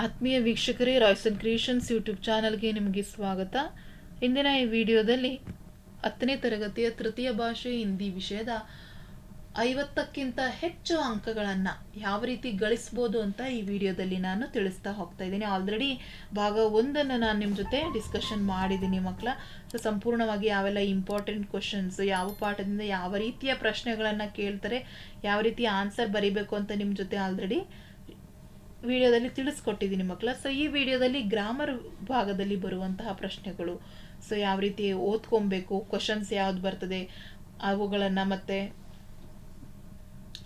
ಆತ್ಮೀಯ ವೀಕ್ಷಕರೇ Royson creations YouTube ಚಾನಲ್ಗೆ ನಿಮಗೆ ಸ್ವಾಗತ. ಇಂದಿನ ಈ ವಿಡಿಯೋದಲ್ಲಿ ಹತ್ತನೇ ತರಗತಿಯ ತೃತೀಯ ಭಾಷೆ ಹಿಂದಿ ವಿಷಯದ ಐವತ್ತಕ್ಕಿಂತ ಹೆಚ್ಚು ಅಂಕಗಳನ್ನು ಯಾವ ರೀತಿ ಗಳಿಸ್ಬೋದು ಅಂತ ಈ ವಿಡಿಯೋದಲ್ಲಿ ನಾನು ತಿಳಿಸ್ತಾ ಹೋಗ್ತಾ ಇದ್ದೀನಿ. ಆಲ್ರೆಡಿ ಭಾಗ ಒಂದನ್ನು ನಾನು ನಿಮ್ಮ ಜೊತೆ ಡಿಸ್ಕಷನ್ ಮಾಡಿದ್ದೀನಿ ಮಕ್ಕಳ. ಸೊ ಸಂಪೂರ್ಣವಾಗಿ ಯಾವೆಲ್ಲ ಇಂಪಾರ್ಟೆಂಟ್ ಕ್ವಶನ್ಸ್ ಯಾವ ಪಾಠದಿಂದ ಯಾವ ರೀತಿಯ ಪ್ರಶ್ನೆಗಳನ್ನು ಕೇಳ್ತಾರೆ, ಯಾವ ರೀತಿ ಆನ್ಸರ್ ಬರೀಬೇಕು ಅಂತ ನಿಮ್ಮ ಜೊತೆ ಆಲ್ರೆಡಿ ವಿಡಿಯೋದಲ್ಲಿ ತಿಳಿಸ್ಕೊಟ್ಟಿದ್ದೀನಿ ಮಕ್ಕಳ. ಸೊ ಈ ವಿಡಿಯೋದಲ್ಲಿ ಗ್ರಾಮರ್ ಭಾಗದಲ್ಲಿ ಬರುವಂತಹ ಪ್ರಶ್ನೆಗಳು. ಸೊ ಯಾವ ರೀತಿ ಓದ್ಕೊಬೇಕು ಕ್ವಶನ್ಸ್ ಯಾವ್ದು ಬರ್ತದೆ, ಅವುಗಳನ್ನು ಮತ್ತೆ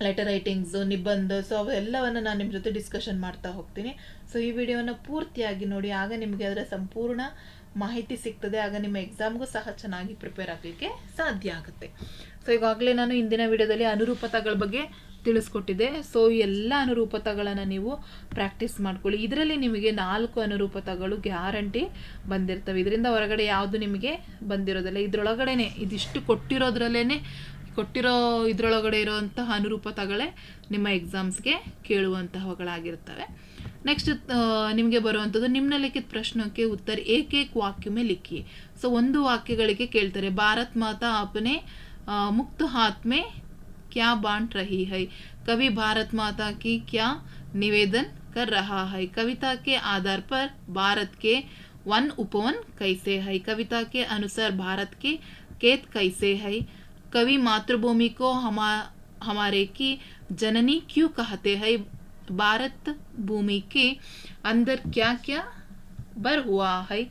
ಲೆಟರ್ ರೈಟಿಂಗ್ಸು ನಿಬಂಧ ಸೊ ಅವೆಲ್ಲವನ್ನು ನಾನು ನಿಮ್ಮ ಜೊತೆ ಡಿಸ್ಕಷನ್ ಮಾಡ್ತಾ ಹೋಗ್ತೀನಿ. ಸೊ ಈ ವಿಡಿಯೋವನ್ನು ಪೂರ್ತಿಯಾಗಿ ನೋಡಿ, ಆಗ ನಿಮಗೆ ಅದರ ಸಂಪೂರ್ಣ ಮಾಹಿತಿ ಸಿಗ್ತದೆ, ಆಗ ನಿಮ್ಮ ಎಕ್ಸಾಮ್ಗೂ ಸಹ ಚೆನ್ನಾಗಿ ಪ್ರಿಪೇರ್ ಆಗಲಿಕ್ಕೆ ಸಾಧ್ಯ ಆಗುತ್ತೆ. ಸೊ ಈಗಾಗಲೇ ನಾನು ಇಂದಿನ ವಿಡಿಯೋದಲ್ಲಿ ಅನುರೂಪತಗಳ ಬಗ್ಗೆ ತಿಳಿಸ್ಕೊಟ್ಟಿದ್ದೆ ಸೊ ಎಲ್ಲ ಅನುರೂಪತಗಳನ್ನು ನೀವು ಪ್ರಾಕ್ಟೀಸ್ ಮಾಡ್ಕೊಳ್ಳಿ. ಇದರಲ್ಲಿ ನಿಮಗೆ ನಾಲ್ಕು ಅನುರೂಪತಗಳು ಗ್ಯಾರಂಟಿ ಬಂದಿರ್ತವೆ. ಇದರಿಂದ ಹೊರಗಡೆ ಯಾವುದು ನಿಮಗೆ ಬಂದಿರೋದಿಲ್ಲ. ಇದರೊಳಗಡೆನೆ, ಇದಿಷ್ಟು ಕೊಟ್ಟಿರೋದ್ರಲ್ಲೇ ಕೊಟ್ಟಿರೋ, ಇದರೊಳಗಡೆ ಇರುವಂತಹ ಅನುರೂಪತಗಳೇ ನಿಮ್ಮ ಎಕ್ಸಾಮ್ಸ್ಗೆ ಕೇಳುವಂತಹವುಗಳಾಗಿರ್ತವೆ. ನೆಕ್ಸ್ಟ್ ನಿಮಗೆ ಬರುವಂಥದ್ದು ನಿಮ್ನಲಿಖಿತ ಪ್ರಶ್ನಕ್ಕೆ ಉತ್ತರ ಏಕೇಕ್ ವಾಕ್ಯಮೆ ಲಿಖಿ. ಸೊ ಒಂದು ವಾಕ್ಯಗಳಿಗೆ ಕೇಳ್ತಾರೆ, ಭಾರತ್ ಮಾತಾ ಆಪನೆ ಮುಕ್ತ ಹಾತ್ ಮೇ क्या बांट रही है? कवि भारत माता की क्या निवेदन कर रहा है? कविता के आधार पर भारत के वन उपवन कैसे है? कविता के अनुसार भारत के केत कैसे है? कवि मातृभूमि को हमा, हमारे की जननी क्यों कहते हैं? भारत भूमि के अंदर क्या क्या बर हुआ है?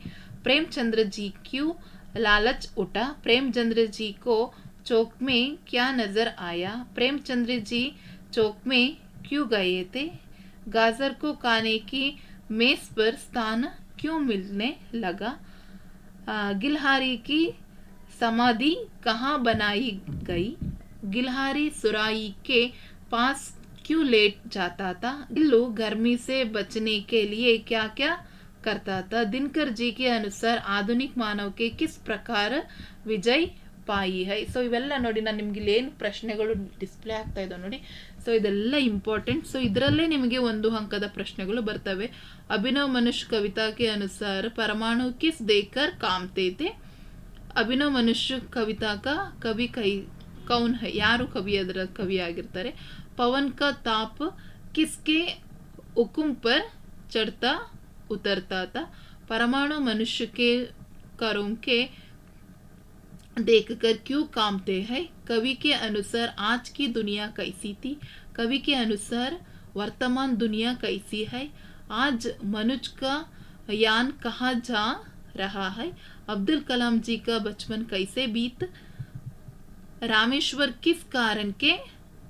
प्रेमचंद्र जी क्यों लालच उठा? प्रेमचंद्र जी को चौक में क्या नज़र आया? प्रेमचंद्र जी चौक में क्यों गए थे? गाजर को खाने की मेज पर स्थान क्यों मिलने लगा? गिलहारी की समाधि कहाँ बनाई गई? गिलहारी सुराई के पास क्यों लेट जाता था? गिल्लू गर्मी से बचने के लिए क्या क्या करता था? दिनकर जी के अनुसार आधुनिक मानव के किस प्रकार विजय ಪಾಯಿ ಹೈ ಸೊ ಇವೆಲ್ಲ ನೋಡಿ ನಾನು ನಿಮ್ಗೆ ಇಲ್ಲಿ ಏನು ಪ್ರಶ್ನೆಗಳು ಡಿಸ್ಪ್ಲೇ ಆಗ್ತಾ ಇದ್ದಾವೆ ನೋಡಿ. ಸೊ ಇದೆಲ್ಲ ಇಂಪಾರ್ಟೆಂಟ್ ಸೊ ಇದರಲ್ಲೇ ನಿಮಗೆ ಒಂದು ಅಂಕದ ಪ್ರಶ್ನೆಗಳು ಬರ್ತವೆ. ಅಭಿನವ್ ಮನುಷ್ಯ ಕವಿತಾಕೆ ಅನುಸಾರ, ಪರಮಾಣು ಕಿಸ್ ದೇಕರ್ ಕಾಮ್ತೇತೆ ಅಭಿನವ್ ಮನುಷ್ಯ ಕವಿತಾಕ ಕವಿ ಕೈ, ಕೌನ್ ಹೈ, ಯಾರು ಕವಿ ಅದರ ಕವಿ ಆಗಿರ್ತಾರೆ. ಪವನ್ ಕ ತಾಪ್ ಕಿಸ್ಕೆ ಉಕುಂಪರ್ ಚಡ್ತಾ ಉತರ್ತಾತ ಪರಮಾಣು ಮನುಷ್ಯಕ್ಕೆ ಕರೋಂಕೆ देखकर क्यों कामते हैं? कवि के अनुसार आज की दुनिया कैसी थी? कवि के अनुसार वर्तमान दुनिया कैसी है? आज मनुष्य का यान कहाँ जा रहा है? अब्दुल कलाम जी का बचपन कैसे बीत? रामेश्वर किस कारण के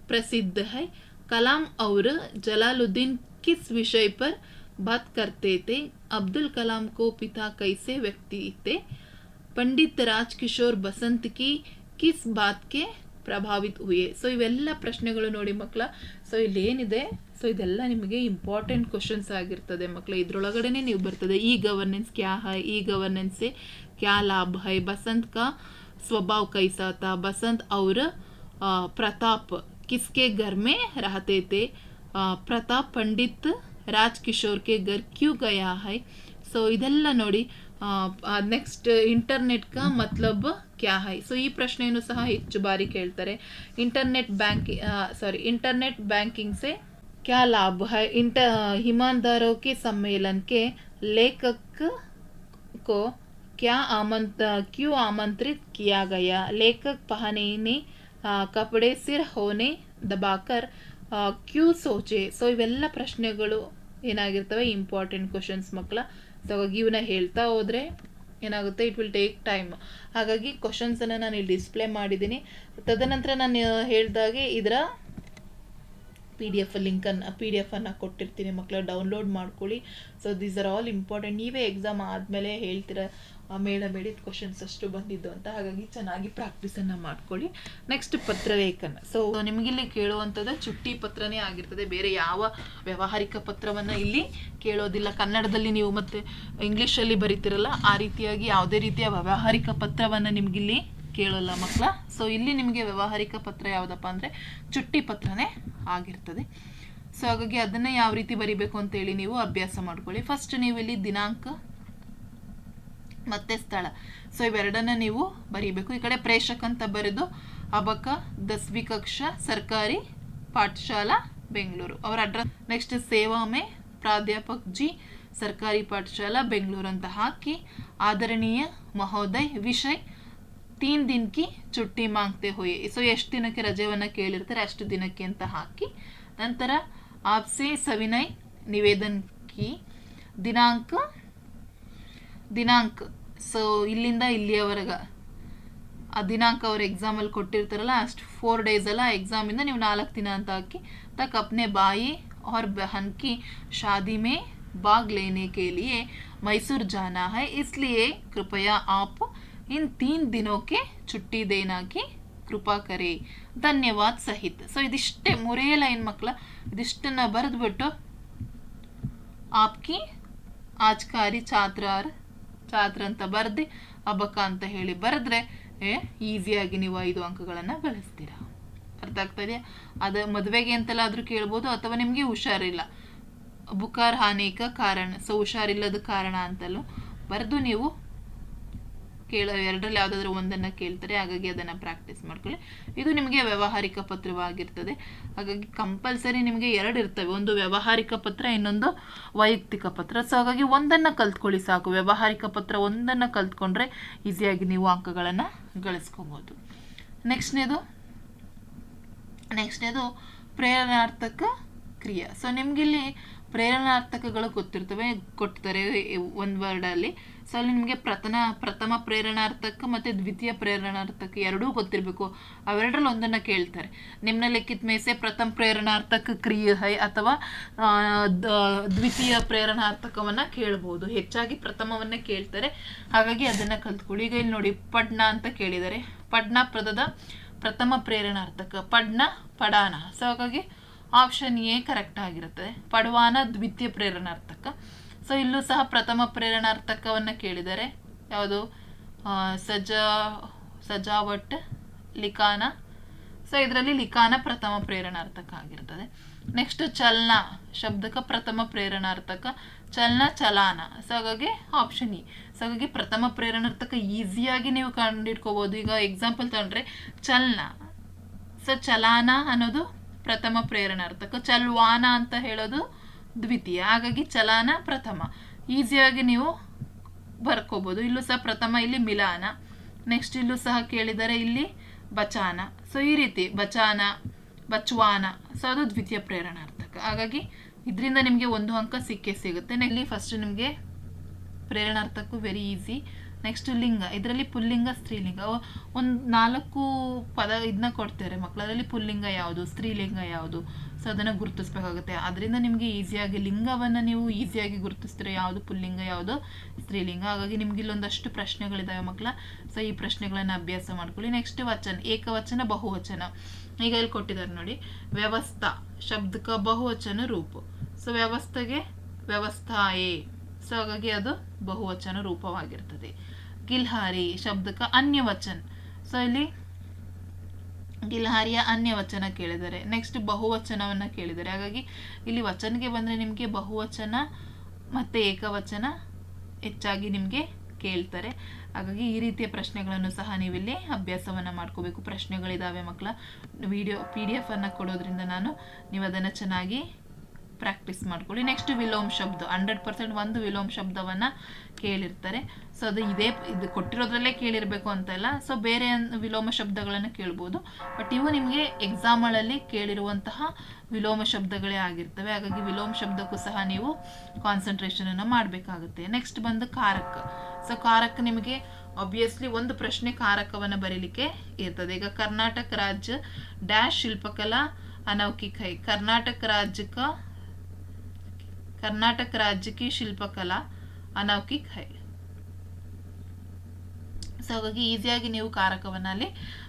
प्रसिद्ध है? कलाम और जलालुद्दीन किस विषय पर बात करते थे? अब्दुल कलाम को पिता कैसे व्यक्ति थे? ಪಂಡಿತ್ ರಾಜ್ಕಿಶೋರ್ ಬಸಂತ್ ಕಿ ಕಿಸ್ ಬಾತ್ಗೆ ಪ್ರಭಾವಿತ್ ಹುಯೆ. ಸೊ ಇವೆಲ್ಲ ಪ್ರಶ್ನೆಗಳು ನೋಡಿ ಮಕ್ಕಳ ಸೊ ಇಲ್ಲೇನಿದೆ? ಸೊ ಇದೆಲ್ಲ ನಿಮಗೆ ಇಂಪಾರ್ಟೆಂಟ್ ಕ್ವಶನ್ಸ್ ಆಗಿರ್ತದೆ ಮಕ್ಕಳು ಇದ್ರೊಳಗಡೆ ನೀವು ಬರ್ತದೆ. ಈ ಗವರ್ನೆನ್ಸ್ ಕ್ಯಾ ಹೈ? ಈ ಗವರ್ನೆನ್ಸ್ ಕ್ಯಾ ಲಾಭ ಹೈ? ಬಸಂತ್ ಕಾ ಸ್ವಭಾವ ಕೈಸಾತ ಬಸಂತ್ ಅವ್ರ ಪ್ರತಾಪ್ ಕಿಸ್ಕೆ ಗರ್ಮೆ ರಹತೇತೆ ಪ್ರತಾಪ್ ಪಂಡಿತ್ ರಾಜ್ ಕಿಶೋರ್ ಕೆ ಗರ್ ಕ್ಯೂ ಗಯಾ ಹೈ? ಸೊ ಇದೆಲ್ಲ ನೋಡಿ ನೆಕ್ಸ್ಟ್ ಇಂಟರ್ನೆಟ್ ಕ ಮತ್ಲಬ್ ಕ್ಯಾ ಹೈ? ಸೊ ಈ ಪ್ರಶ್ನೆಯನ್ನು ಸಹ ಹೆಚ್ಚು ಬಾರಿ ಕೇಳ್ತಾರೆ. Internet bank sorry internet banking ಸೆ ಕ್ಯಾ ಲಾಭ ಹೈ? ಇಂಟ ಹಿಮಾನ್ದಾರೋ ಕೆ ಸಮ್ಮೇಲನಕ್ಕೆ ಲೇಖಕ ಕೋ ಕ್ಯಾ ಆಮಂತ್, ಕ್ಯೂ ಆಮಂತ್ರಿತ್ ಕಿಯಾ ಗಯ? ಲೇಖಕ ಪಹನೇನೆ ಕಪಡೆ ಸಿರ್ ಹೋನೆ ದಬಾಕರ್ ಕ್ಯೂ ಸೋಚೆ? ಸೊ ಇವೆಲ್ಲ ಪ್ರಶ್ನೆಗಳು ಏನಾಗಿರ್ತವೆ? ಇಂಪಾರ್ಟೆಂಟ್ ಕ್ವಶನ್ಸ್ ಮಕ್ಕಳ ಹಾಗಾಗಿ ಇವನ್ನ ಹೇಳ್ತಾ ಹೋದರೆ ಏನಾಗುತ್ತೆ ಇಟ್ ವಿಲ್ ಟೇಕ್ ಟೈಮ್ ಹಾಗಾಗಿ ಕ್ವಶನ್ಸನ್ನು ನಾನು ಇಲ್ಲಿ ಡಿಸ್ಪ್ಲೇ ಮಾಡಿದ್ದೀನಿ ತದನಂತರ ನಾನು ಹೇಳಿದಾಗೆ ಇದರ ಪಿ ಡಿ ಎಫ್ ಲಿಂಕನ್ನು ಪಿ ಡಿ ಎಫನ್ನು ಕೊಟ್ಟಿರ್ತೀನಿ ಮಕ್ಕಳ ಡೌನ್ಲೋಡ್ ಮಾಡ್ಕೊಳ್ಳಿ. So these are all important ನೀವೇ ಎಕ್ಸಾಮ್ ಆದಮೇಲೆ ಹೇಳ್ತೀರ ಆ, ಮೇಡಿದ ಕ್ವಶನ್ಸ್ ಅಷ್ಟು ಬಂದಿದ್ದು ಅಂತ. ಹಾಗಾಗಿ ಚೆನ್ನಾಗಿ ಪ್ರಾಕ್ಟೀಸನ್ನು ಮಾಡ್ಕೊಳ್ಳಿ. ನೆಕ್ಸ್ಟ್ ಪತ್ರಲೇಖನ. ಸೊ ನಿಮಗಿಲ್ಲಿ ಕೇಳುವಂಥದ್ದು ಚುಟ್ಟಿ ಪತ್ರನೇ ಆಗಿರ್ತದೆ. ಬೇರೆ ಯಾವ ವ್ಯಾವಹಾರಿಕ ಪತ್ರವನ್ನು ಇಲ್ಲಿ ಕೇಳೋದಿಲ್ಲ. ಕನ್ನಡದಲ್ಲಿ ನೀವು ಮತ್ತೆ ಇಂಗ್ಲೀಷಲ್ಲಿ ಬರೀತಿರಲ್ಲ ಆ ರೀತಿಯಾಗಿ ಯಾವುದೇ ರೀತಿಯ ವ್ಯಾವಹಾರಿಕ ಪತ್ರವನ್ನು ನಿಮಗಿಲ್ಲಿ ಕೇಳೋಲ್ಲ ಮಕ್ಕಳ ಸೊ ಇಲ್ಲಿ ನಿಮಗೆ ವ್ಯಾವಹಾರಿಕ ಪತ್ರ ಯಾವುದಪ್ಪ ಅಂದರೆ ಚುಟ್ಟಿ ಪತ್ರನೇ ಆಗಿರ್ತದೆ. ಸೊ ಹಾಗಾಗಿ ಅದನ್ನು ಯಾವ ರೀತಿ ಬರಿಬೇಕು ಅಂತೇಳಿ ನೀವು ಅಭ್ಯಾಸ ಮಾಡ್ಕೊಳ್ಳಿ. ಫಸ್ಟ್ ನೀವು ಇಲ್ಲಿ ದಿನಾಂಕ ಮತ್ತೆ ಸ್ಥಳ. ಸೊ ಇವೆರಡನ್ನ ನೀವು ಬರೀಬೇಕು. ಈ ಕಡೆ ಪ್ರೇಷಕ್ ಅಂತ ಬರೆದು ಅಬಕ ದಸ್ವಿ ಕಕ್ಷಾ ಸರ್ಕಾರಿ ಪಾಠಶಾಲಾ, ಬೆಂಗಳೂರು. ಅವರ ಅಡ್ರೆಸ್ ನೆಕ್ಸ್ಟ್ ಸೇವಾಮೆ, ಪ್ರಾಧ್ಯಾಪಕ್ ಜಿ, ಸರ್ಕಾರಿ ಪಾಠಶಾಲಾ, ಬೆಂಗಳೂರು ಅಂತ ಹಾಕಿ ಆದರಣೀಯ ಮಹೋದಯ್, ವಿಷಯ್, ತೀನ್ ದಿನಕ್ಕೆ ಚುಟ್ಟಿ ಮಾಂಗ್ತೆ ಹೋಯೆ. ಸೊ ಎಷ್ಟು ದಿನಕ್ಕೆ ರಜೆವನ್ನು ಕೇಳಿರ್ತಾರೆ ಅಷ್ಟು ದಿನಕ್ಕೆ ಅಂತ ಹಾಕಿ. ನಂತರ ಆಪ್ಸೆ ಸವಿನಯ್ ನಿವೇದನ್ ಕಿ, ದಿನಾಂಕ ದಿನಾಂಕ ಸೊ ಇಲ್ಲಿಂದ ಇಲ್ಲಿಯವರೆಗ ಆ ದಿನಾಂಕ ಅವ್ರು ಎಕ್ಸಾಮಲ್ಲಿ ಕೊಟ್ಟಿರ್ತಾರಲ್ಲ ಅಷ್ಟು ಫೋರ್ ಡೇಸ್ ಅಲ್ಲ ಎಕ್ಸಾಮಿಂದ ನೀವು ನಾಲ್ಕು ದಿನ ಅಂತ ಹಾಕಿ ತಕ್ ಅಪ್ನೆ ಬಾಯಿ और बहन की शादी में भाग लेने के लिए मैसूर जाना है इसलिए कृपया आप इन तीन दिनों के छुट्टी देना की ಕೃಪಾ ಕರೆ ಧನ್ಯವಾದ ಸಹಿತ್ ಸೊ ಇದಿಷ್ಟೇ ಮೂರೇ ಲೈನ್ ಮಕ್ಕಳ ಇದಿಷ್ಟನ್ನ ಬರೆದ್ಬಿಟ್ಟು ಆಪ್ಕಿ ಆಜ್ಕಾರಿ ಛಾತ್ರಾರ್ ಛಾತ್ರ ಅಂತ ಬರೆದು, ಅಬಕ ಅಂತ ಹೇಳಿ ಬರೆದ್ರೆ ಈಸಿಯಾಗಿ ನೀವು ಐದು ಅಂಕಗಳನ್ನು ಗಳಿಸ್ತೀರಾ? ಅರ್ಥ ಆಗ್ತಾ ಇದೆಯಾ? ಅದು ಮದುವೆಗೆ ಅಂತೆಲ್ಲ ಆದರೂ ಕೇಳ್ಬೋದು ಅಥವಾ ನಿಮಗೆ ಹುಷಾರಿಲ್ಲ? ಬುಕಾರ್ ಹಾನಿಕ ಕಾರಣ, ಸೊ ಹುಷಾರಿಲ್ಲದ ಕಾರಣ ಅಂತಲೂ ಬರೆದು ನೀವು ಕೇಳ ಎರಡರಲ್ಲಿ ಯಾವುದಾದ್ರೂ ಒಂದನ್ನು ಕೇಳ್ತಾರೆ, ಹಾಗಾಗಿ ಅದನ್ನು ಪ್ರಾಕ್ಟೀಸ್ ಮಾಡ್ಕೊಳ್ಳಿ. ಇದು ನಿಮಗೆ ವ್ಯಾವಹಾರಿಕ ಪತ್ರವಾಗಿರ್ತದೆ. ಹಾಗಾಗಿ ಕಂಪಲ್ಸರಿ ನಿಮಗೆ ಎರಡು ಇರ್ತವೆ. ಒಂದು ವ್ಯಾವಹಾರಿಕ ಪತ್ರ, ಇನ್ನೊಂದು ವೈಯಕ್ತಿಕ ಪತ್ರ. ಸೊ ಹಾಗಾಗಿ ಒಂದನ್ನು ಕಲ್ತ್ಕೊಳ್ಳಿ ಸಾಕು. ವ್ಯಾವಹಾರಿಕ ಪತ್ರ ಒಂದನ್ನು ಕಲ್ತ್ಕೊಂಡ್ರೆ ಈಸಿಯಾಗಿ ನೀವು ಅಂಕಗಳನ್ನು ಗಳಿಸ್ಕೋಬೋದು. ನೆಕ್ಸ್ಟ್ನೇದು ನೆಕ್ಸ್ಟ್ನೇದು ಪ್ರೇರಣಾರ್ಥಕ ಕ್ರಿಯೆ. ಸೊ ನಿಮಗಿಲ್ಲಿ ಪ್ರೇರಣಾರ್ಥಕಗಳು ಗೊತ್ತಿರ್ತವೆ ಕೊಡ್ತಾರೆ ಒಂದು ವರ್ಡಲ್ಲಿ ಸೊ ಅಲ್ಲಿ ನಿಮಗೆ ಪ್ರಥಮ ಪ್ರಥಮ ಪ್ರೇರಣಾರ್ಥಕ ಮತ್ತು ದ್ವಿತೀಯ ಪ್ರೇರಣಾರ್ಥಕ ಎರಡೂ ಗೊತ್ತಿರಬೇಕು. ಅವೆರಡರಲ್ಲಿ ಒಂದನ್ನು ಕೇಳ್ತಾರೆ. ನಿಮ್ಮನ್ನ ಲೆಕ್ಕಿತ ಮೇಸೆ ಪ್ರಥಮ ಪ್ರೇರಣಾರ್ಥಕ ಕ್ರಿಯೆ ಹೈ ಅಥವಾ ದ್ವಿತೀಯ ಪ್ರೇರಣಾರ್ಥಕವನ್ನು ಕೇಳ್ಬೋದು. ಹೆಚ್ಚಾಗಿ ಪ್ರಥಮವನ್ನೇ ಕೇಳ್ತಾರೆ. ಹಾಗಾಗಿ ಅದನ್ನು ಕಲ್ತ್ಕೊಳ್ಳಿ. ಈಗ ಇಲ್ಲಿ ನೋಡಿ, ಪಡ್ನ ಅಂತ ಕೇಳಿದ್ದಾರೆ. ಪಡ್ನ ಪದದ ಪ್ರಥಮ ಪ್ರೇರಣಾರ್ಥಕ. ಪಡ್ನ ಪಡಾನ. ಸೊ ಹಾಗಾಗಿ ಆಪ್ಷನ್ ಎ ಕರೆಕ್ಟ್ ಆಗಿರುತ್ತದೆ ಪಡವಾನ ದ್ವಿತೀಯ ಪ್ರೇರಣಾರ್ಥಕ. ಸೊ ಇಲ್ಲೂ ಸಹ ಪ್ರಥಮ ಪ್ರೇರಣಾರ್ಥಕವನ್ನು ಕೇಳಿದರೆ, ಯಾವುದು? ಸಜಾ, ಸಜಾವಟ್, ಲಿಖಾನ. ಸೊ ಇದರಲ್ಲಿ ಲಿಖಾನ ಪ್ರಥಮ ಪ್ರೇರಣಾರ್ಥಕ ಆಗಿರ್ತದೆ. ನೆಕ್ಸ್ಟ್ ಚಲನ, ಶಬ್ದಕ ಪ್ರಥಮ ಪ್ರೇರಣಾರ್ಥಕ. ಚಲನ, ಚಲಾನ. ಸೊ ಹಾಗಾಗಿ ಆಪ್ಷನ್ ಇ ಸೊ ಹಾಗಾಗಿ ಪ್ರಥಮ ಪ್ರೇರಣಾರ್ಥಕ ಈಸಿಯಾಗಿ ನೀವು ಕಂಡಿಡ್ಕೋಬೋದು ಈಗ ಎಕ್ಸಾಂಪಲ್ ತಗೊಂಡ್ರೆ, ಚಲನ. ಸೊ ಚಲಾನ ಅನ್ನೋದು ಪ್ರಥಮ ಪ್ರೇರಣಾರ್ಥಕ ಚಲ್ವಾನ ಅಂತ ಹೇಳೋದು ದ್ವಿತೀಯ. ಹಾಗಾಗಿ ಚಲಾನ ಪ್ರಥಮ. ಈಸಿಯಾಗಿ ನೀವು ಬರ್ಕೋಬೋದು. ಇಲ್ಲೂ ಸಹ ಪ್ರಥಮ, ಇಲ್ಲಿ ಮಿಲಾನ. ನೆಕ್ಸ್ಟ್ ಇಲ್ಲೂ ಸಹ ಕೇಳಿದರೆ ಇಲ್ಲಿ ಬಚಾನ. ಸೊ ಈ ರೀತಿ ಬಚಾನ, ಬಚ್ವಾನ. ಸೊ ಅದು ದ್ವಿತೀಯ ಪ್ರೇರಣಾರ್ಥಕ. ಹಾಗಾಗಿ ಇದರಿಂದ ನಿಮಗೆ ಒಂದು ಅಂಕ ಸಿಕ್ಕೇ ಸಿಗುತ್ತೆ. ಇಲ್ಲಿ ಫಸ್ಟ್ ನಿಮಗೆ ಪ್ರೇರಣಾರ್ಥಕ್ಕೂ ವೆರಿ ಈಸಿ ನೆಕ್ಸ್ಟ್ ಲಿಂಗ, ಇದರಲ್ಲಿ ಪುಲ್ಲಿಂಗ, ಸ್ತ್ರೀಲಿಂಗ. ಒಂದು ನಾಲ್ಕು ಪದ ಇದನ್ನ ಕೊಡ್ತಾರೆ ಮಕ್ಕಳಲ್ಲಿ ಪುಲ್ಲಿಂಗ ಯಾವುದು, ಸ್ತ್ರೀಲಿಂಗ ಯಾವುದು? ಸೊ ಅದನ್ನು ಗುರುತಿಸ್ಬೇಕಾಗುತ್ತೆ. ಅದರಿಂದ ನಿಮಗೆ ಈಸಿಯಾಗಿ ಲಿಂಗವನ್ನು ನೀವು ಈಸಿಯಾಗಿ ಗುರುತಿಸ್ತೀರ ಯಾವುದು, ಪುಲ್ಲಿಂಗ ಯಾವುದು, ಸ್ತ್ರೀಲಿಂಗ. ಹಾಗಾಗಿ ನಿಮ್ಗೆ ಇಲ್ಲೊಂದಷ್ಟು ಪ್ರಶ್ನೆಗಳಿದ್ದಾವೆ ಮಕ್ಕಳ ಸೊ ಈ ಪ್ರಶ್ನೆಗಳನ್ನು ಅಭ್ಯಾಸ ಮಾಡ್ಕೊಳ್ಳಿ. ನೆಕ್ಸ್ಟ್ ವಚನ, ಏಕವಚನ, ಬಹುವಚನ. ಈಗ ಇಲ್ಲಿ ಕೊಟ್ಟಿದ್ದಾರೆ ನೋಡಿ. ವ್ಯವಸ್ಥಾ, ಶಬ್ದಕ ಬಹುವಚನ ರೂಪು. ಸೊ ವ್ಯವಸ್ಥೆಗೆ ವ್ಯವಸ್ಥಾಯೇ ಸೊ ಹಾಗಾಗಿ ಅದು ಬಹುವಚನ ರೂಪವಾಗಿರ್ತದೆ. ಗಿಲ್ಹಾರಿ ಶಬ್ದಕ ಅನ್ಯವಚನ್. ಸೊ ಇಲ್ಲಿ ಗಿಲ್ಹಾರಿಯ ಅನ್ಯವಚನ ಕೇಳಿದ್ದಾರೆ ನೆಕ್ಸ್ಟ್ ಬಹುವಚನವನ್ನು ಕೇಳಿದರೆ. ಹಾಗಾಗಿ ಇಲ್ಲಿ ವಚನಗೆ ಬಂದರೆ ನಿಮಗೆ ಬಹುವಚನ ಮತ್ತು ಏಕವಚನ ಹೆಚ್ಚಾಗಿ ನಿಮಗೆ ಕೇಳ್ತಾರೆ. ಹಾಗಾಗಿ ಈ ರೀತಿಯ ಪ್ರಶ್ನೆಗಳನ್ನು ಸಹ ನೀವಿಲ್ಲಿ ಅಭ್ಯಾಸವನ್ನು ಮಾಡ್ಕೋಬೇಕು. ಪ್ರಶ್ನೆಗಳಿದ್ದಾವೆ ಮಕ್ಕಳ ವಿಡಿಯೋ ಪಿ ಡಿ ಎಫನ್ನು ಕೊಡೋದ್ರಿಂದ ನಾನು ನೀವು ಅದನ್ನು ಚೆನ್ನಾಗಿ ಪ್ರಾಕ್ಟೀಸ್ ಮಾಡ್ಕೊಳ್ಳಿ. ನೆಕ್ಸ್ಟ್ ವಿಲೋಮ್ ಶಬ್ದ ಹಂಡ್ರೆಡ್ ಪರ್ಸೆಂಟ್ ಒಂದು ವಿಲೋಮ್ ಶಬ್ದವನ್ನು ಕೇಳಿರ್ತಾರೆ. ಸೊ ಅದು ಇದೇ, ಇದು ಕೊಟ್ಟಿರೋದ್ರಲ್ಲೇ ಕೇಳಿರಬೇಕು ಅಂತಲ್ಲ. ಸೊ ಬೇರೆ ವಿಲೋಮ ಶಬ್ದಗಳನ್ನು ಕೇಳ್ಬೋದು. ಬಟ್ ಇವು ನಿಮಗೆ ಎಕ್ಸಾಮ್ಗಳಲ್ಲಿ ಕೇಳಿರುವಂತಹ ವಿಲೋಮ ಶಬ್ದಗಳೇ ಆಗಿರ್ತವೆ. ಹಾಗಾಗಿ ವಿಲೋಮ ಶಬ್ದಕ್ಕೂ ಸಹ ನೀವು ಕಾನ್ಸಂಟ್ರೇಷನನ್ನು ಮಾಡಬೇಕಾಗುತ್ತೆ. ನೆಕ್ಸ್ಟ್ ಬಂದು ಕಾರಕ. ಸೊ ಕಾರಕ ನಿಮಗೆ ಆಬ್ವಿಯಸ್ಲಿ ಒಂದು ಪ್ರಶ್ನೆ ಕಾರಕವನ್ನು ಬರೀಲಿಕ್ಕೆ ಇರ್ತದೆ. ಈಗ ಕರ್ನಾಟಕ ರಾಜ್ಯ ಡ್ಯಾಶ್ ಶಿಲ್ಪಕಲಾ ಅನೌಕಿಕೈ. ಕರ್ನಾಟಕ ರಾಜ್ಯಕ ಕರ್ನಾಟಕ राज्य की ಶಿಲ್ಪಕಲಾ ಅನೌಕಿಕ್ ಹೈ ಸೊ ಹಾಗಾಗಿ ಈಸಿಯಾಗಿ ನೀವು ಕಾರಕವನ್ನು ಅಲ್ಲಿ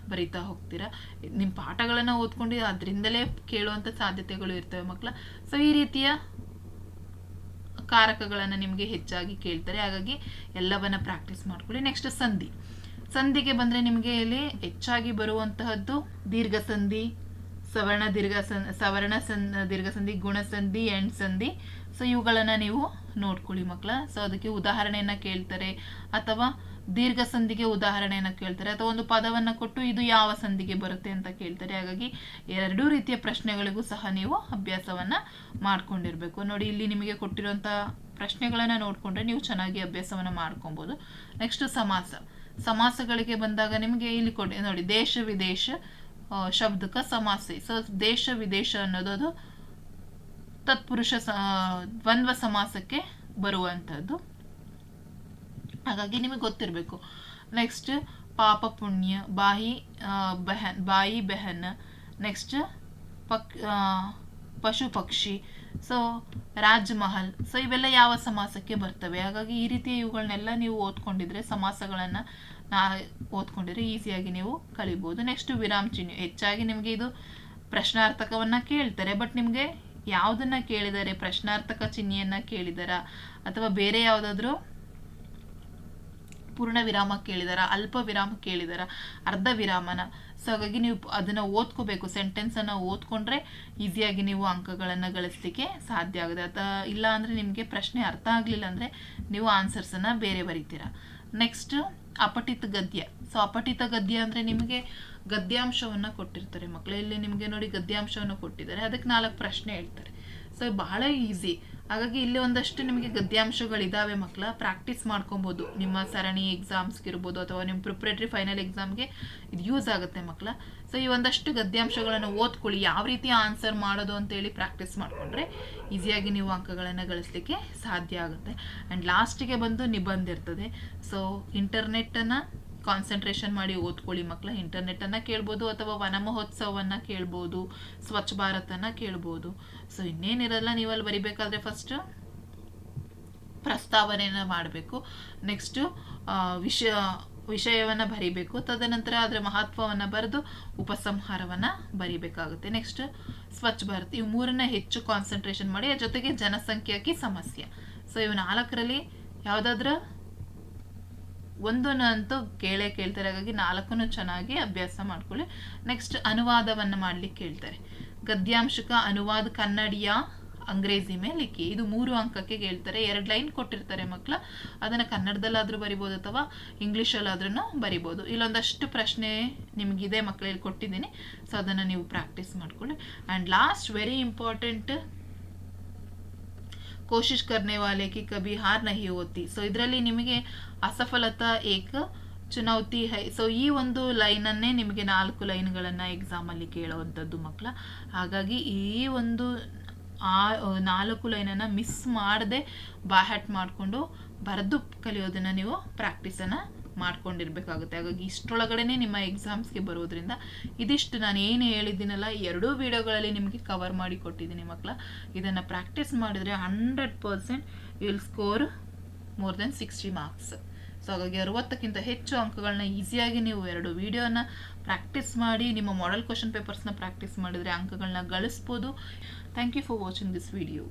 ಬರಿತಾ ಹೋಗ್ತೀರಾ ನಿಮ್ಮ ಪಾಠಗಳನ್ನು ಓದ್ಕೊಂಡು ಅದರಿಂದಲೇ ಕೇಳುವಂಥ ಸಾಧ್ಯತೆಗಳು ಇರ್ತವೆ ಮಕ್ಕಳ ಸೊ ಈ ರೀತಿಯ ಕಾರಕಗಳನ್ನು ನಿಮಗೆ ಹೆಚ್ಚಾಗಿ ಕೇಳ್ತಾರೆ ಹಾಗಾಗಿ ಎಲ್ಲವನ್ನ ಪ್ರಾಕ್ಟೀಸ್ ಮಾಡ್ಕೊಳ್ಳಿ ನೆಕ್ಸ್ಟ್ ಸಂಧಿ ಸಂಧಿಗೆ ಬಂದರೆ ನಿಮಗೆ ಇಲ್ಲಿ ಹೆಚ್ಚಾಗಿ ಬರುವಂತಹದ್ದು ದೀರ್ಘ ಸಂಧಿ ಸವರ್ಣ ದೀರ್ಘ ಸವರ್ಣ ಸನ್, ದೀರ್ಘ ಸಂಧಿ, ಗುಣ ಸಂಧಿ ಸೊ ಇವುಗಳನ್ನು ನೀವು ನೋಡ್ಕೊಳ್ಳಿ ಮಕ್ಕಳ ಸೊ ಅದಕ್ಕೆ ಉದಾಹರಣೆಯನ್ನು ಕೇಳ್ತಾರೆ. ಅಥವಾ ದೀರ್ಘ ಸಂಧಿಗೆ ಉದಾಹರಣೆಯನ್ನು ಕೇಳ್ತಾರೆ. ಅಥವಾ ಒಂದು ಪದವನ್ನು ಕೊಟ್ಟು ಇದು ಯಾವ ಸಂಧಿಗೆ ಬರುತ್ತೆ ಅಂತ ಕೇಳ್ತಾರೆ. ಹಾಗಾಗಿ ಎರಡೂ ರೀತಿಯ ಪ್ರಶ್ನೆಗಳಿಗೂ ಸಹ ನೀವು ಅಭ್ಯಾಸವನ್ನು ಮಾಡ್ಕೊಂಡಿರಬೇಕು. ನೋಡಿ, ಇಲ್ಲಿ ನಿಮಗೆ ಕೊಟ್ಟಿರುವಂಥ ಪ್ರಶ್ನೆಗಳನ್ನು ನೋಡಿಕೊಂಡ್ರೆ ನೀವು ಚೆನ್ನಾಗಿ ಅಭ್ಯಾಸವನ್ನು ಮಾಡ್ಕೊಬೋದು. ನೆಕ್ಸ್ಟ್ ಸಮಾಸ. ಸಮಾಸಗಳಿಗೆ ಬಂದಾಗ ನಿಮಗೆ ಇಲ್ಲಿ ಕೊಡಿ, ನೋಡಿ, ದೇಶ ವಿದೇಶ ಶಬ್ದಕ್ಕೆ ಸಮಾಸೆ. ಸೊ, ದೇಶ, ವಿದೇಶ ಅನ್ನೋದು ಅದು ತತ್ಪುರುಷ ದ್ವಂದ್ವ ಸಮಾಸಕ್ಕೆ ಬರುವಂಥದ್ದು. ಹಾಗಾಗಿ ನಿಮಗೆ ಗೊತ್ತಿರಬೇಕು. ನೆಕ್ಸ್ಟ್ ಪಾಪ ಪುಣ್ಯ, ಬಾಯಿ ಬೆಹನ್ ಬಾಯಿ ಬೆಹನ್. ನೆಕ್ಸ್ಟ್ ಪಕ್ ಪಶು ಪಕ್ಷಿ. ಸೊ ರಾಜ್ ಮಹಲ್ ಸೊ ಇವೆಲ್ಲ ಯಾವ ಸಮಾಸಕ್ಕೆ ಬರ್ತವೆ? ಹಾಗಾಗಿ ಈ ರೀತಿ ಇವುಗಳನ್ನೆಲ್ಲ ನೀವು ಓದ್ಕೊಂಡಿದ್ರೆ ಸಮಾಸಗಳನ್ನು ಓದ್ಕೊಂಡಿದ್ರೆ ಈಸಿಯಾಗಿ ನೀವು ಕಲಿಬೋದು. ನೆಕ್ಸ್ಟ್ ವಿರಾಮ್ ಚಿಹ್ನೆ, ಹೆಚ್ಚಾಗಿ ನಿಮಗೆ ಇದು ಪ್ರಶ್ನಾರ್ಥಕವನ್ನು ಕೇಳ್ತಾರೆ ಬಟ್ ನಿಮಗೆ ಯಾವುದನ್ನ ಕೇಳಿದರೆ, ಪ್ರಶ್ನಾರ್ಥಕ ಚಿಹ್ನೆಯನ್ನು ಕೇಳಿದಾರಾ, ಅಥವಾ ಬೇರೆ ಯಾವುದಾದ್ರೂ ಪೂರ್ಣ ವಿರಾಮ ಕೇಳಿದಾರ, ಅಲ್ಪ ವಿರಾಮ ಕೇಳಿದಾರ, ಅರ್ಧ ವಿರಾಮನ ಸೊ ಹಾಗಾಗಿ ನೀವು ಅದನ್ನು ಓದ್ಕೋಬೇಕು. ಸೆಂಟೆನ್ಸನ್ನು ಓದ್ಕೊಂಡ್ರೆ ಈಸಿಯಾಗಿ ನೀವು ಅಂಕಗಳನ್ನು ಗಳಿಸ್ಲಿಕ್ಕೆ ಸಾಧ್ಯ ಆಗುತ್ತೆ. ಅಥವಾ ಇಲ್ಲ ಅಂದರೆ ನಿಮಗೆ ಪ್ರಶ್ನೆ ಅರ್ಥ ಆಗಲಿಲ್ಲ ಅಂದರೆ ನೀವು ಆನ್ಸರ್ಸನ್ನು ಬೇರೆ ಬರೀತೀರಾ. ನೆಕ್ಸ್ಟ್ ಅಪಠಿತ ಗದ್ಯ. ಸೊ ಅಪಠಿತ ಗದ್ಯ ಅಂದ್ರೆ ನಿಮಗೆ ಗದ್ಯಾಂಶವನ್ನ ಕೊಟ್ಟಿರ್ತಾರೆ ಮಕ್ಕಳಲ್ಲಿ ನಿಮಗೆ ನೋಡಿ ಗದ್ಯಾಂಶವನ್ನು ಕೊಟ್ಟಿದ್ದಾರೆ. ಅದಕ್ಕೆ ನಾಲ್ಕು ಪ್ರಶ್ನೆ ಹೇಳ್ತಾರೆ. ಸೊ ಬಹಳ ಈಸಿ ಹಾಗಾಗಿ ಇಲ್ಲಿ ಒಂದಷ್ಟು ನಿಮಗೆ ಗದ್ಯಾಂಶಗಳಿದ್ದಾವೆ ಮಕ್ಕಳ ಪ್ರಾಕ್ಟೀಸ್ ಮಾಡ್ಕೊಬೋದು. ನಿಮ್ಮ ಸರಣಿ ಎಕ್ಸಾಮ್ಸ್ಗೆ ಇರ್ಬೋದು ಅಥವಾ ನಿಮ್ಮ ಪ್ರಿಪ್ರೇಟ್ರಿ ಫೈನಲ್ ಎಕ್ಸಾಮ್ಗೆ ಇದು ಯೂಸ್ ಆಗುತ್ತೆ ಮಕ್ಕಳ ಸೊ ಈ ಒಂದಷ್ಟು ಗದ್ಯಾಂಶಗಳನ್ನು ಓದ್ಕೊಳ್ಳಿ. ಯಾವ ರೀತಿ ಆನ್ಸರ್ ಮಾಡೋದು ಅಂತೇಳಿ ಪ್ರಾಕ್ಟೀಸ್ ಮಾಡಿಕೊಂಡ್ರೆ ಈಸಿಯಾಗಿ ನೀವು ಅಂಕಗಳನ್ನು ಗಳಿಸಲಿಕ್ಕೆ ಸಾಧ್ಯ ಆಗುತ್ತೆ. ಆ್ಯಂಡ್ ಲಾಸ್ಟಿಗೆ ಬಂದು ನಿಬಂಧ ಇರ್ತದೆ. ಸೊ ಇಂಟರ್ನೆಟ್ಟನ್ನು ಕಾನ್ಸಂಟ್ರೇಷನ್ ಮಾಡಿ ಓದ್ಕೊಳ್ಳಿ ಮಕ್ಕಳ ಇಂಟರ್ನೆಟ್ಟನ್ನು ಕೇಳ್ಬೋದು ಅಥವಾ ವನ ಮಹೋತ್ಸವವನ್ನು ಕೇಳ್ಬೋದು, ಸ್ವಚ್ಛ ಭಾರತನ ಕೇಳ್ಬೋದು. ಸೊ ಇನ್ನೇನಿರಲ್ಲ ನೀವು ಅಲ್ಲಿ ಬರಿಬೇಕಾದ್ರೆ ಫಸ್ಟ್ ಪ್ರಸ್ತಾವನೆಯನ್ನು ಮಾಡಬೇಕು. ನೆಕ್ಸ್ಟು ವಿಷಯ, ವಿಷಯವನ್ನು ಬರಿಬೇಕು. ತದನಂತರ ಅದರ ಮಹತ್ವವನ್ನು ಬರೆದು ಉಪಸಂಹಾರವನ್ನು ಬರಿಬೇಕಾಗುತ್ತೆ. ನೆಕ್ಸ್ಟ್ ಸ್ವಚ್ಛ ಭಾರತ್. ಇವು ಮೂರನ್ನ ಹೆಚ್ಚು ಕಾನ್ಸಂಟ್ರೇಷನ್ ಮಾಡಿ ಜೊತೆಗೆ ಜನಸಂಖ್ಯಾಕಿ ಸಮಸ್ಯೆ. ಸೊ ಇವು ನಾಲ್ಕರಲ್ಲಿ ಯಾವುದಾದ್ರೂ ಒಂದನ್ನಂತೂ ಕೇಳೇ ಕೇಳ್ತಾರೆ. ಹಾಗಾಗಿ ನಾಲ್ಕನ್ನು ಚೆನ್ನಾಗಿ ಅಭ್ಯಾಸ ಮಾಡ್ಕೊಳ್ಳಿ. ನೆಕ್ಸ್ಟ್ ಅನುವಾದವನ್ನು ಮಾಡ್ಲಿಕ್ಕೆ ಕೇಳ್ತಾರೆ ಗದ್ಯಾಂಶಕ ಅನುವಾದ ಕನ್ನಡಿಯ ಅಂಗ್ರೇಜಿ ಮೇಲೆ ಲಿಖಿ. ಇದು ಮೂರು ಅಂಕಕ್ಕೆ ಕೇಳ್ತಾರೆ ಎರಡು ಲೈನ್ ಕೊಟ್ಟಿರ್ತಾರೆ ಮಕ್ಕಳು ಅದನ್ನು ಕನ್ನಡದಲ್ಲಾದರೂ ಬರಿಬೋದು ಅಥವಾ ಇಂಗ್ಲೀಷಲ್ಲಾದ್ರೂ ಬರಿಬೋದು. ಇಲ್ಲೊಂದಷ್ಟು ಪ್ರಶ್ನೆ ನಿಮಗಿದೆ ಮಕ್ಕಳಲ್ಲಿ ಕೊಟ್ಟಿದ್ದೀನಿ. ಸೊ ಅದನ್ನು ನೀವು ಪ್ರಾಕ್ಟೀಸ್ ಮಾಡ್ಕೊಳ್ಳಿ. ಆ್ಯಂಡ್ ಲಾಸ್ಟ್ ವೆರಿ ಇಂಪಾರ್ಟೆಂಟ್ ಕೋಶಿಶ್ ಕರ್ನೆ ವಾಲೆ ಕಿ ಕಭಿ ಹಾರ್ ನಹಿ ಹೋತಿ ಸೊ ಇದರಲ್ಲಿ ನಿಮಗೆ ಅಸಫಲತಾ ಏಕ ಚುನೌತಿ ಹೈ ಸೊ ಈ ಒಂದು ಲೈನನ್ನೇ ನಿಮಗೆ ನಾಲ್ಕು ಲೈನ್ಗಳನ್ನು ಎಕ್ಸಾಮಲ್ಲಿ ಕೇಳುವಂಥದ್ದು ಮಕ್ಕಳ ಹಾಗಾಗಿ ಈ ಒಂದು ಆ ನಾಲ್ಕು ಲೈನನ್ನು ಮಿಸ್ ಮಾಡದೆ ಬಾಹ್ಯಾಟ್ ಮಾಡಿಕೊಂಡು ಬರೆದು ಕಲಿಯೋದನ್ನು ನೀವು ಪ್ರಾಕ್ಟೀಸನ್ನು ಮಾಡ್ಕೊಂಡಿರ್ಬೇಕಾಗುತ್ತೆ. ಹಾಗಾಗಿ ಇಷ್ಟೊಳಗಡೆ ನಿಮ್ಮ ಎಕ್ಸಾಮ್ಸ್ಗೆ ಬರೋದ್ರಿಂದ ಇದಿಷ್ಟು ನಾನು ಏನು ಹೇಳಿದ್ದೀನಲ್ಲ, ಎರಡೂ ವಿಡಿಯೋಗಳಲ್ಲಿ ನಿಮಗೆ ಕವರ್ ಮಾಡಿ ಕೊಟ್ಟಿದ್ದೀನಿ ಮಕ್ಕಳ ಇದನ್ನು ಪ್ರಾಕ್ಟೀಸ್ ಮಾಡಿದರೆ hundred percent will score more than sixty marks so ಹಾಗಾಗಿ ಅರವತ್ತಕ್ಕಿಂತ ಹೆಚ್ಚು ಅಂಕಗಳನ್ನ ಈಸಿಯಾಗಿ ನೀವು ಎರಡು ವಿಡಿಯೋನ ಪ್ರಾಕ್ಟೀಸ್ ಮಾಡಿ, ನಿಮ್ಮ ಮಾಡೆಲ್ ಕ್ವಶನ್ ಪೇಪರ್ಸ್ನ ಪ್ರಾಕ್ಟೀಸ್ ಮಾಡಿದರೆ ಅಂಕಗಳನ್ನ ಗಳಿಸ್ಬೋದು. Thank you for watching this video